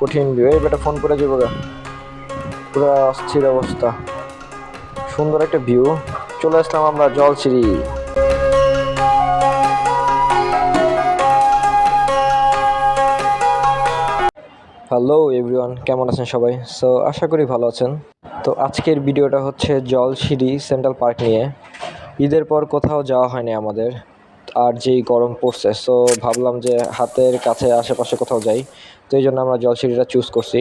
কঠিন ভিউ এই বেটা ফোন করে যাব পুরো অস্থির অবস্থা। সুন্দর একটা ভিউ চলে আসলাম আমরা জলছিরি হ্যালো এভরিওয়ান কেমন আছেন সবাই? সো আশা করি ভালো আছেন। তো আজকের ভিডিওটা হচ্ছে জলসিঁড়ি সেন্ট্রাল পার্ক নিয়ে। ঈদের পর কোথাও যাওয়া হয়নি আমাদের। আর যেই গরম পড়ছে সো ভাবলাম যে হাতের কাছে আশেপাশে কোথাও যাই। তো এই জন্য আমরা জলসিঁড়িটা চুজ করছি।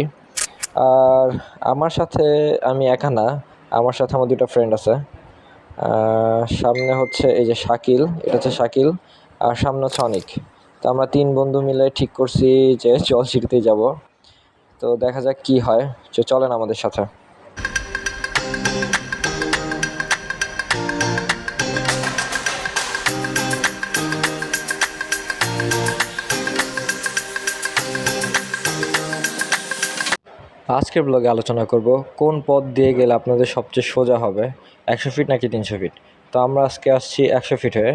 আর আমার সাথে আমি একা না, আমার সাথে আমার দুটো ফ্রেন্ড আছে। সামনে হচ্ছে এই যে শাকিল, এটা হচ্ছে শাকিল, আর সামনে হচ্ছে অনিক। তো আমরা তিন বন্ধু মিলে ঠিক করছি যে জলসিঁড়িতে যাব। তো দেখা যাক কি হয়। চলেন আমাদের সাথে। আজকের ব্লগে আলোচনা করব কোন পথ দিয়ে গেলে আপনাদের সবচেয়ে সোজা হবে, একশো ফিট নাকি তিনশো ফিট তো আমরা আজকে আসছি একশো ফিট হয়ে।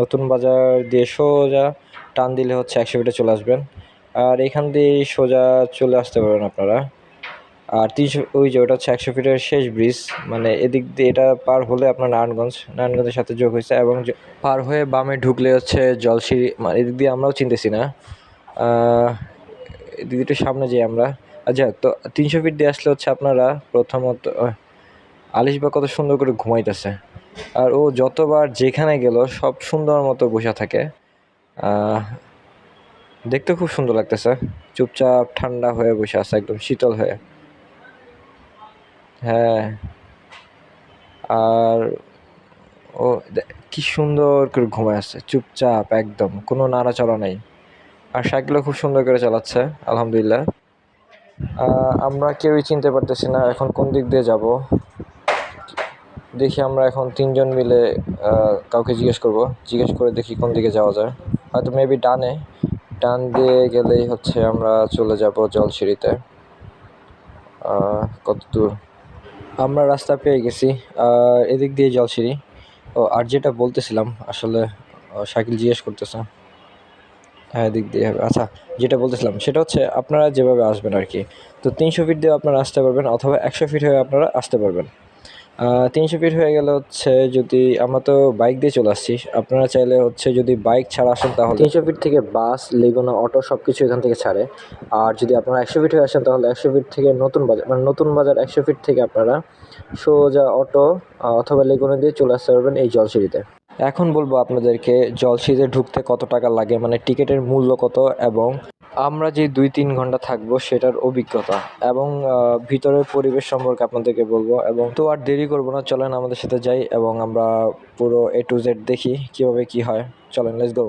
নতুন বাজার দিয়ে সোজা টান দিলে হচ্ছে একশো ফিটে চলে আসবেন। আর এখান দিয়ে সোজা চলে আসতে পারবেন আপনারা। আর তিনশো, ওই যে ওটা হচ্ছে একশো ফিটের শেষ ব্রিজ মানে এদিক দিয়ে এটা পার হলে আপনার নারায়ণগঞ্জ, নারায়ণগঞ্জের সাথে যোগ হয়েছে এবং পার হয়ে বামে ঢুকলে হচ্ছে জলসিঁড়ি মানে এদিক দিয়ে আমরাও চিনতেছি না। এদিক দিয়ে সামনে যাই আমরা। আচ্ছা তো তিনশো ফিট দিয়ে আসলে হচ্ছে আপনারা প্রথমত আহ, আলিশ বা কত সুন্দর করে ঘুমাইতেছে। আর ও যতবার যেখানে গেল সব সুন্দর মতো বসে থাকে। দেখতে খুব সুন্দর লাগতেছে। চুপচাপ ঠান্ডা হয়ে বসে আছে একদম শীতল হয়ে। হ্যাঁ। আর ও কি সুন্দর করে ঘুমায় আছে চুপচাপ একদম কোনো নাড়াচড়া নেই। আর সাইকেলও খুব সুন্দর করে চালাচ্ছে আলহামদুলিল্লাহ। আমরা কেউই চিনতে পারতেছি না এখন কোন দিক দিয়ে যাব। দেখি আমরা এখন তিনজন মিলে কাউকে জিজ্ঞেস করব। জিজ্ঞেস করে দেখি কোন দিকে যাওয়া যায়। হয়তো মেবি ডানে। ডান দিয়ে গেলেই হচ্ছে আমরা চলে যাব জলসিঁড়িতে। কত দূর? আমরা রাস্তা পেয়ে গেছি। এদিক দিয়ে জলসিঁড়ি। ও, আর যেটা বলতেছিলাম, আসলে শাকিল জিজ্ঞেস করতেছে। হ্যাঁ দিক দিয়ে হবে। আচ্ছা যেটা বলতেছিলাম, সেটা হচ্ছে আপনারা যেভাবে আসবেন আর কি, তো তিনশো ফিট দিয়ে আপনারা আসতে পারবেন অথবা একশো ফিট হয়ে আপনারা আসতে পারবেন। তিনশো ফিট হয়ে গেলে হচ্ছে যদি আমরা তো বাইক দিয়ে চলে আসছি, আপনারা চাইলে হচ্ছে যদি বাইক ছাড়া আসেন তাহলে তিনশো ফিট থেকে বাস, লেগুনা, অটো সব কিছু এখান থেকে ছাড়ে। আর যদি আপনারা একশো ফিট হয়ে আসেন তাহলে একশো ফিট থেকে নতুন বাজার মানে নতুন বাজার একশো ফিট থেকে আপনারা সোজা অটো অথবা লেগুনা দিয়ে চলে আসতে পারবেন এই জলসিঁড়িতে। এখন বলব আপনাদেরকে জলসিঁড়িতে ঢুকতে কত টাকা লাগে মানে টিকিটের মূল্য কত এবং আমরা যে দুই তিন ঘণ্টা থাকব সেটার অভিজ্ঞতা এবং ভিতরের পরিবেশ সম্পর্কে আপনাদেরকে বলব এবং তো আর দেরি করব না, চলেন আমাদের সাথে যাই এবং আমরা পুরো এ টু জেড দেখি কীভাবে কি হয়। চলেন লেটস গো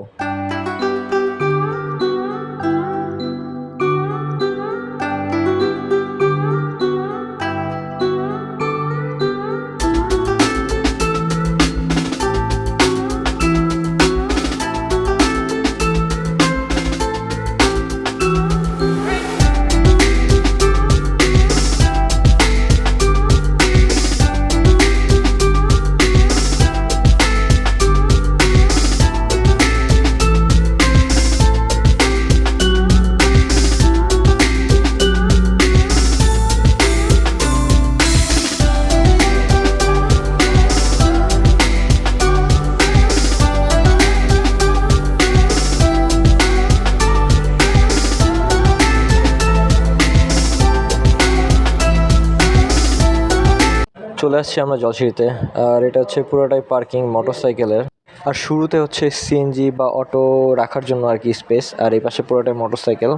চলে আসছি আমরা জলসিঁড়িতে। আর এটা হচ্ছে পুরোটাই পার্কিং মোটরসাইকেলের। আর শুরুতে হচ্ছে সিএনজি বা অটো রাখার জন্য আর কি স্পেস। আর এই পাশে পুরোটাই মোটরসাইকেল।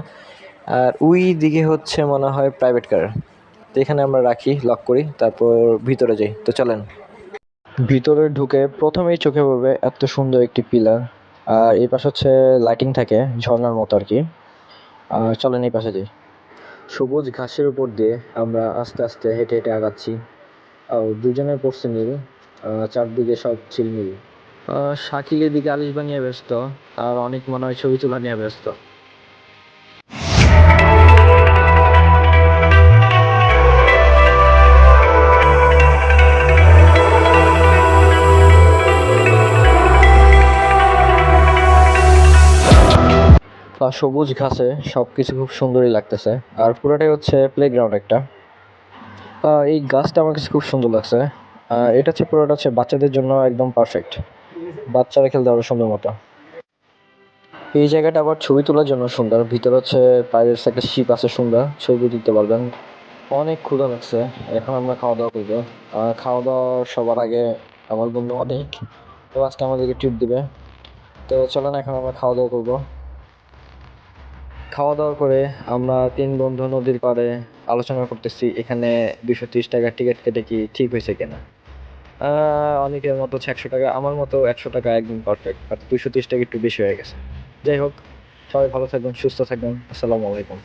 আর ওই দিকে হচ্ছে মনে হয় প্রাইভেট কার। তো এখানে আমরা রাখি, লক করি, তারপর ভিতরে যাই। তো চলেন। ভিতরে ঢুকে প্রথমেই চোখে পড়বে এত সুন্দর একটি পিলার। আর এই পাশে হচ্ছে লাইটিং থাকে ঝর্নার মতো আর কি। আর চলেন এই পাশে যাই। সবুজ ঘাসের উপর দিয়ে আমরা আস্তে আস্তে হেঁটে হেঁটে আগাচ্ছি। দুজনের পড়ছে নীল। চারদিকে সব ঝিলমিল শাকিলের দিকে আলিশ বানিয়ে ব্যস্ত, আর অনেক মনে হয় ছবি তোলা নিয়ে ব্যস্ত। সবুজ ঘাসে সব কিছু খুব সুন্দরই লাগতেছে। আর পুরোটাই হচ্ছে প্লেগ্রাউন্ড একটা। এই গাছটা আমার কাছে খুব সুন্দর লাগছে। এটা হচ্ছে পুরোটা হচ্ছে বাচ্চাদের জন্য একদম পারফেক্ট বাচ্চারা খেলতে পারবে সুন্দর মতো। এই জায়গাটা আবার ছবি তোলার জন্য সুন্দর। ভিতরে হচ্ছে পাইরেটস একটা শিপ আছে সুন্দর। ছবি তুলতে পারবেন। অনেক ক্ষুধা লাগছে। এখন আমরা খাওয়া দাওয়া করব। খাওয়া দাওয়া সবার আগে আমার বন্ধু অনেক। তো আজকে আমাদেরকে ট্রিট দিবে। তো চলেন, এখন আমরা খাওয়া দাওয়া করব। খাওয়া দাওয়া করে আমরা তিন বন্ধু নদীর পাড়ে আলোচনা করতেছি, এখানে দুশো ত্রিশ টাকার টিকিট কেটে কি ঠিক হয়েছে কিনা? অনেকের মতো হচ্ছে একশো টাকা, আমার মতো একশো টাকা একদম পারফেক্ট বাট দুশো ত্রিশ টাকা একটু বেশি হয়ে গেছে। যাই হোক, সবাই ভালো থাকবেন, সুস্থ থাকবেন, আসসালামু আলাইকুম।